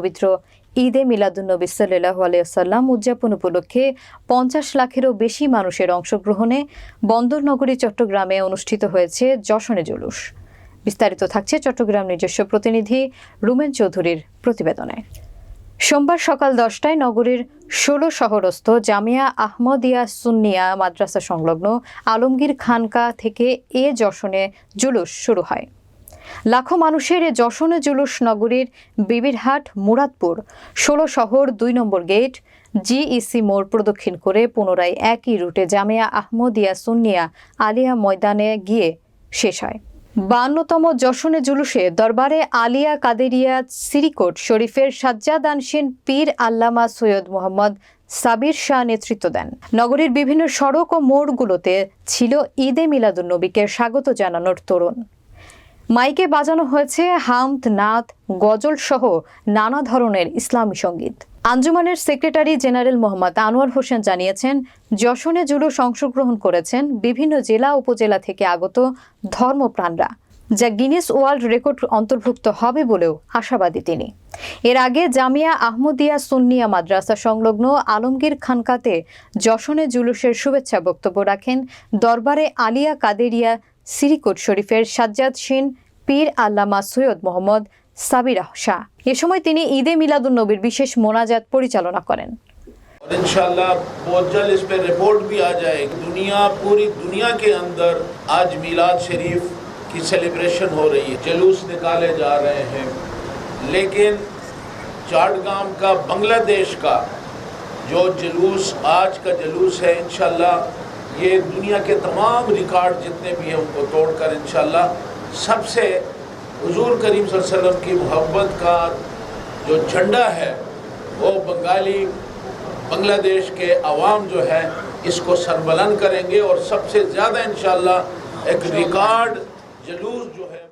পবিত্র ঈদে মিলাদুন্নবী সাল্লাহ আলিয়াল্লাম উদযাপন উপলক্ষে পঞ্চাশ লাখেরও বেশি মানুষের অংশগ্রহণে বন্দরনগরী চট্টগ্রামে অনুষ্ঠিত হয়েছে যশনে জুলুস। বিস্তারিত থাকছে চট্টগ্রাম নিজস্ব প্রতিনিধি রুমেন চৌধুরীর প্রতিবেদনে। সোমবার সকাল দশটায় নগরীর ষোলো শহরস্থ জামিয়া আহমদিয়া সুন্নিয়া মাদ্রাসা সংলগ্ন আলমগীর খানকা থেকে এ যশনে জুলুস শুরু হয়। লাখো মানুষের যশনে জুলুস নগরীর বিবিরহাট, মুরাদপুর, ষোলো শহর, দুই নম্বর গেট, জিইসি মোড় প্রদক্ষিণ করে পুনরায় একই রুটে জামিয়া আহমদিয়া সুন্নিয়া আলিয়া ময়দানে গিয়ে শেষ হয়। বান্নতম যশনে জুলুসে দরবারে আলিয়া কাদেরিয়া সিরিকোট শরীফের সাজ্জাদ আনসিন পীর আল্লামা সৈয়দ মোহাম্মদ সাবির শাহ নেতৃত্ব দেন। নগরীর বিভিন্ন সড়ক ও মোড়গুলোতে ছিল ঈদে মিলাদুন্নবীকে স্বাগত জানানোর তরুণ। মাইকে বাজানো হয়েছে হামদ নাথ গজল সহ নানা ধরনের ইসলামী সংগীত। আঞ্জুমানের সেক্রেটারি জেনারেল মোহাম্মদ আনোয়ার হোসেন জানিয়েছেন যশনে জুলুস অংশগ্রহণ করেছেন বিভিন্ন জেলা উপজেলা থেকে আগত ধর্মপ্রাণরা, যা গিনেস ওয়ার্ল্ড রেকর্ড অন্তর্ভুক্ত হবে বলেও আশাবাদী তিনি। এর আগে জামিয়া আহমদিয়া সুন্নিয়া মাদ্রাসা সংলগ্ন আলমগীর খানকাতে যশনে জুলুসের শুভেচ্ছা বক্তব্য রাখেন দরবারে আলিয়া কাদেরিয়া সিরিকোট শরীফের সাজ্জাদ সিন পীর আল্লামা সৈয়দ মোহাম্মদ সাবির শাহ এ সময় তিনি ঈদে মিলাদুন্নবীর বিশেষ মোনাজাত পরিচালনা করেন और इंशाल्लाह बहुत जल्द इस पर रिपोर्ट भी आ जाएगी दुनिया पूरी दुनिया के अंदर आज मिलाद शरीफ की सेलिब्रेशन हो रही है जलूस निकाले जा रहे हैं लेकिन चाटगाम का बांग्लादेश का जो जलूस आज का जलूस है इंशाल्लाह ये दुनिया के तमाम रिकॉर्ड जितने भी हैं उनको तोड़कर इंशाल्लाह सबसे हुजूर करीम वसल्लम की मोहब्बत का जो झंडा है, वो बंगाली बांग्लादेश के अवाम जो है, इसको सरबलंद करेंगे और सबसे ज़्यादा इंशाल्लाह एक रिकॉर्ड जलूस जो है